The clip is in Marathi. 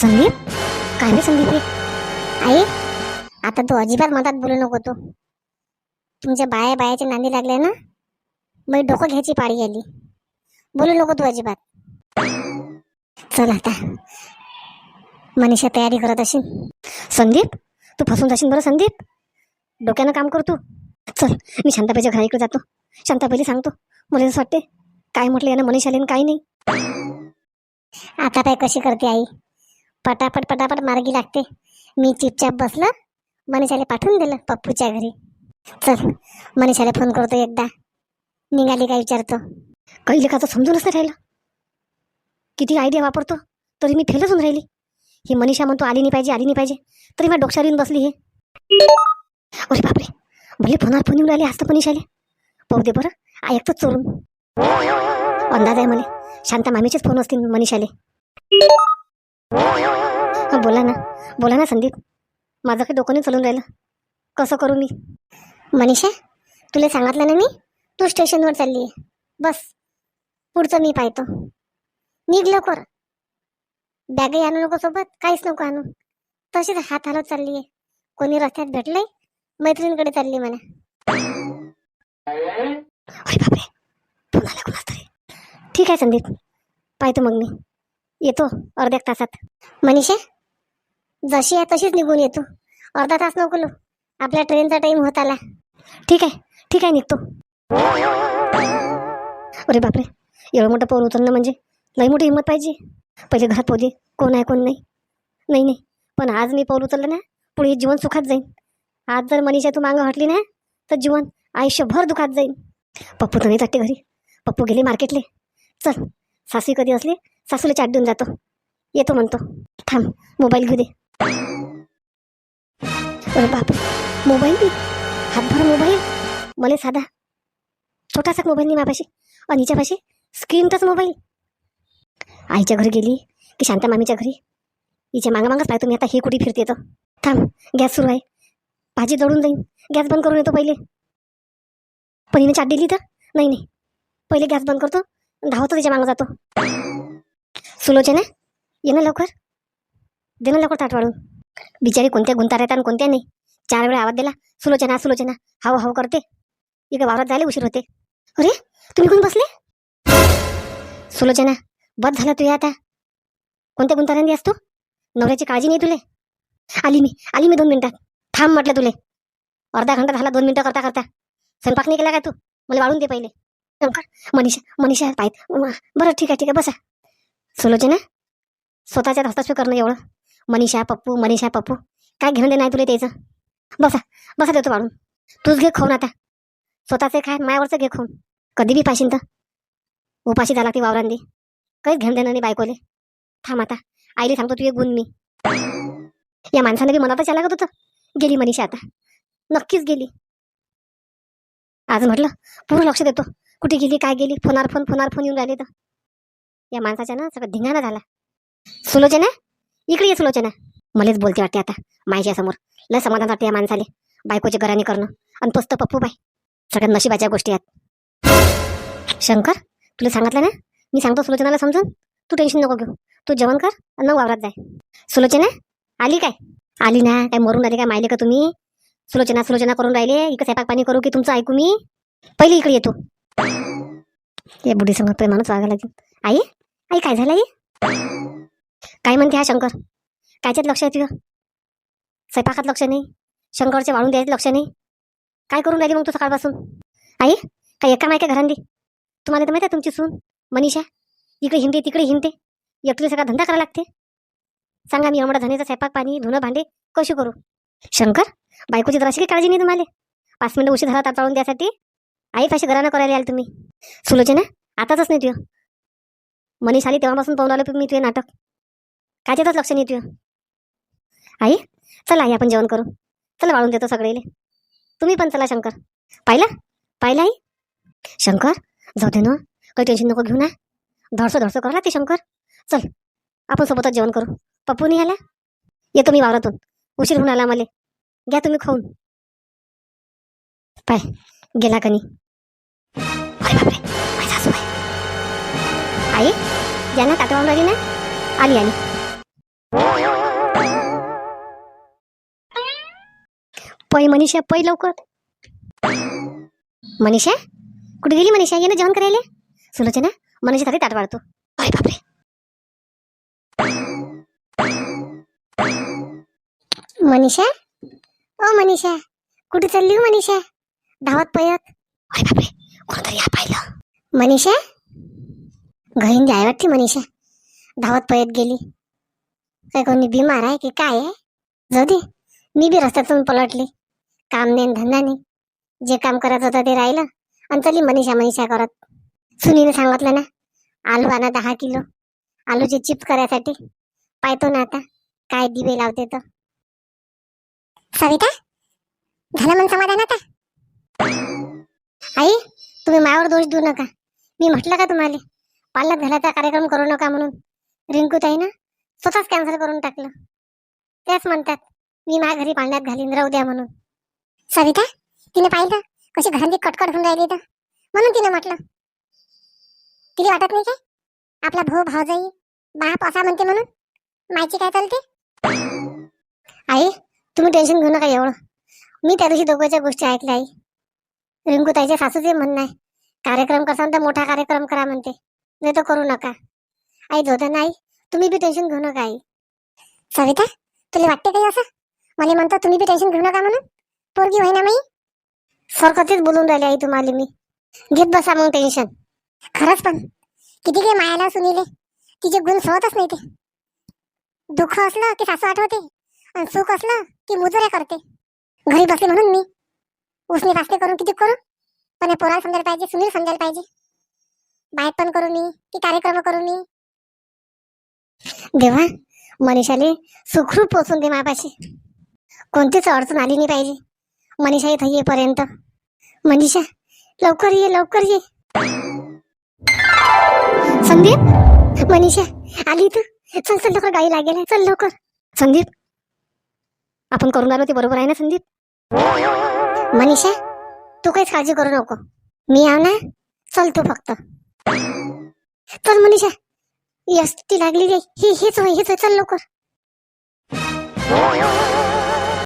संदीप? काय रे संदीप आई आता तू अजिबात मधात बोलू नको तू. तुमच्या बाया बायाच्या नांदी लागले ना मग डोकं घ्यायची पाळी आली. बोलू नको तू अजिबात. चल आता. मनीषा तयारी करत असेल संदीप तू फसून जाशील बरं संदीप. डोक्यानं काम कर तू. चल मी शांताबाईच्या घराकडे जातो. शांताबाईला सांगतो. मला असं वाटते काय म्हटलं यानं मनीषाला आणि काय नाही. आता काय कशी करते आई? पटापट पटापट मार्गी लागते. मी चिपचाप बसलं मनीषाला पाठवून दिलं पप्पूच्या घरी. चल मनीषाला फोन करतो एकदा. निघाली काय विचारतो. काही लेखाचं समजूनच नाही राहिलं. किती आयडिया वापरतो तरी मी फेलच होऊन राहिली. ही मनीषा म्हणतो आली नाही पाहिजे आली नाही पाहिजे. तरी माझ्या डोक्षार येऊन बसली हे. अरे बापरे भले फोनावर फोन येऊन राहिले असतं मनीषाले. पाहू दे बरं ऐकतोच चोरून. अंदाज आहे मला शांता मामीचेच फोन असतील मनीषाले. बोला ना. बोला ना संदीप. माझं काही डोकं नाही चालून राहिलं. कसं करू मी? मनीषा तुला सांगितलं ना मी? तू स्टेशनवर चालली आहे बस. पुढचं मी पाहतो. निघ लवकर. बॅगही आणू नको सोबत. काहीच नको आणू. तशीच हात हलत चालली आहे कोणी रस्त्यात भेटलंय? मैत्रिणीकडे चालली म्हणा. बापरे. तरी ठीक आहे संदीप. पाहतो मग मी. येतो अर्ध्या तासात. मनीषा जशी आहे तशीच निघून येतो. अर्धा तास नको आपल्या ट्रेनचा टाइम होत आला. ठीक आहे. ठीक आहे निघतो. अरे बापरे. एवढं मोठं पोर उचलणं म्हणजे लई मोठी हिंमत पाहिजे. पहिले घरात पोहते कोण आहे कोण नाही. नाही नाही. पण आज मी पाऊल उचललं ना पुढे जीवन सुखात जाईन. आज जर मनीषा तू मागं हटली ना तर जीवन आयुष्यभर दुखात जाईन. पप्पू तर नाही जाते घरी. पप्पू गेले मार्केटले. चल सासू कधी असले सासूला चाट देऊन जातो. येतो म्हणतो. थांब मोबाईल घेऊ दे. अरे बाप मोबाईल बी. हातभर मोबाईल. मला साधा छोटासा मोबाईल नाही मापाशी आणि हिच्यापाशी स्क्रीनचाच मोबाईल. आईच्या घरी गेली की शांता मामीच्या घरी. हिच्या मागा मागच पाहतो मी आता हे कुठे फिरते तर थांब गॅस सुरू आहे. भाजी दळून जाईन. गॅस बंद करून येतो पहिले. पण हिने चाट दिली तर? नाही नाही. पहिले गॅस बंद करतो धावतो त्याच्या मागं जातो. सुलोचना ये ना लवकर. दे ना लवकर ताट वाढून. बिचारी कोणत्या गुंतार येतात आणि कोणत्या नाही. चार वेळा आवाज दिला सुलोचना सुलोचना हाव हाव करते. इकडे वावरात जायला उशीर होते. अरे तुम्ही कोण बसले? सुलोचना बस झालं तुझ्या आता. कोणत्या गुंतारांनी असतो नवऱ्याची काळजी नाही तुले. आली मी आली मी दोन मिनिटात. थांब म्हटलं तुले. अर्धा घंटा झाला दोन मिनिटं करता करता. स्वयंपाक नाही केला का तू? मला वाळून दे पहिले. मनीषा मनीषा पाहिजे बरं ठीक आहे ठीक आहे बसा. सुलोचना स्वतःच्या हस्तक्षेप करणं एवढं. मनीषा पप्पू मनीषा पप्पू काय घेणं नाही तुला त्याचं? बसा बसा देतो वाढून. तूच घे खाऊन आता. स्वतःचे काय मायावरचं घे खाऊन. कधी बी पाशीन तर. उपाशी झाला ती वावरांदी. काहीच घेणं देणं नाही बायकोले. थांब आता. आईले सांगतो तू एक गुण मी. या माणसाने बी मनातच आला लागत होतं. गेली मनीषा आता. नक्कीच गेली. आज म्हटलं पूर्ण लक्ष देतो. कुठे गेली काय गेली फोनार फोन फोनार फोन येऊन राहिले तर. या माणसाच्या ना सगळं धिंगाणा झाला. सुलोचना इकडे ये सुलोचना. मलाच बोलते वाटते आता माझ्यासमोर लय समाधान वाटते या माणसाले बायकोचे घराने करणं आणि पस्त पप्पू बाय सगळ्यात नशिबाच्या गोष्टी आहेत. शंकर तुला सांगितलं ना? मी सांगतो सुलोचनाला समजून. तू टेन्शन नको घेऊ. तू जेवण कर आणि वावरात जाय. सुलोचना आली काय? आली ना. काय मरून आली काय माहिले का तुम्ही? सुलोचना सुलोचना करून राहिले. इकडे स्वयंपाक पाणी करू की तुमचं ऐकू मी? पहिले इकडे येतो या बुढी समोर माणूस वागायला लागेल. आई आई काय झालं आई? काय म्हणते हा शंकर? कायच्यात लक्ष आहे तुझं? स्वयंपाकात लक्ष नाही? शंकरचे वाळून द्यायचं लक्ष नाही? काय करून राहिली मग तू सकाळपासून? आई काय एका मायका घरांदी तुम्हाला तर माहिती आहे तुमची सून मनीषा. इकडे हिंडते तिकडे हिंडते. एकटीला सगळा धंदा करावा लागते. सांगा मी एवढा धनेचा स्वयंपाक पाणी धुणं भांडे कशी करू? शंकर बायकोची जराशी काही काळजी नाही तुम्हाला. पाच मिनिटं उशीर झाला ताट द्यासाठी. आई फाशी घरानं करायला याल तुम्ही. सुलोचना आताच नाही तुझं. मनीष आली तेव्हापासून पाहून आलो मी तुझे नाटक. काय कायच्यातच लक्ष नाही तुझं आई चला आई आपण जेवण करू. चला वाळून देतो सगळेले. तुम्ही पण चला शंकर. पाहिला? पाहिला आई? शंकर जाऊ दे ना. काही टेन्शन नको घेऊ ना. धडसं धडसं करा ते शंकर. चल आपण सोबतच जेवण करू. पप्पू नाही आला येतो मी वावरातून. उशीर होऊन आला मला. घ्या तुम्ही खाऊन. पाय गेला कनी. आई या ना ताटवावून राहिली ना? आली आली. पै मनीषा पै लवकर. मनीषा कुठे गेली मनीषा? येणं जेवण करायला. सुलोचना मनीषासाठी ताट वाढतो. अरे बापरे. मनीषा? ओ मनीषा कुठे चालली हो मनीषा? धावत पयत अरे बापरे कोणतरी या पाहिलं मनीषा? घरी जाय वाटते मनीषा. धावत पयत गेली. काय कोणी बिमार आहे की काय आहे? जाऊ दे. मी बी रस्त्यातून पलटली. काम नाही धंदा नाही. जे काम करत होतं ते राहिलं. आणि चली मनीषा मनीषा करत. सुनीने सांगितलं ना आलू आणा दहा किलो. आलूचे चिप्स करायसाठी. पाहतो ना आता काय दिवे लावते तर सविता झालं मन समाधान आता? आई तुम्ही मायावर दोष देऊ नका. मी म्हटलं का तुम्हाला? पालक घालायचा कार्यक्रम करू नका म्हणून. रिंकू ताई ना स्वतःच कॅन्सल करून टाकलं. त्याच म्हणतात मी माझ्या घरी पाळण्यात घालीन राहू द्या म्हणून. सविता तिने पाहिलं कशी घरांची कटकट होऊन राहिली तर म्हणून तिने म्हटलं तिला वाटत नाही काय? आपला भाऊ भाऊ जाई बाप असा म्हणते म्हणून? माहिती काय चालते? आई तुम्ही टेन्शन घेऊ नका एवढं. मी त्या दिवशी दोघांच्या गोष्टी ऐकल्या आई. रिंकू ताईच्या सासूचे म्हणणं आहे कार्यक्रम कसा तर मोठा कार्यक्रम करा म्हणते. नाही तर करू नका. आई जोधा नाही तुम्ही बी टेन्शन घेऊ नका आई. सविता तुला वाटते काही असं? मला म्हणतो तुम्ही बी टेन्शन घेऊ नका म्हणून. पोरगी होईना मी सरकतीच बोलून राहिले आई तुम्हाला मी. घेत बसा मग टेन्शन खरंच पण किती काही मायाला सुनीले तिचे गुण सोडतच नाही ते. दुःख असलं की सासू आठवते आणि सुख असलं की मुजुऱ्या करते. घरी बसले म्हणून मी. उसने पासले करून किती करू? पण या पोराला समजायला पाहिजे सुनील समजायला पाहिजे. बाहेर पण करू मी की कार्यक्रम करू मी. देवा मनीषाले सुखरूप पोचून दे मापाशी कोणतीच अडचण आली नाही पाहिजे. मनीषा इथं येईपर्यंत. मनीषा लवकर ये लवकर ये. संदीप मनीषा आली तू चल चल लवकर गाई लागेल. चल लवकर. संदीप आपण करून आलो ते बरोबर आहे ना संदीप? मनीषा तू काहीच काळजी करू नको. मी आव ना? चल तू फक्त. चल मनीषा. एस टी लागली रे हेच होय हेच होय चल लवकर.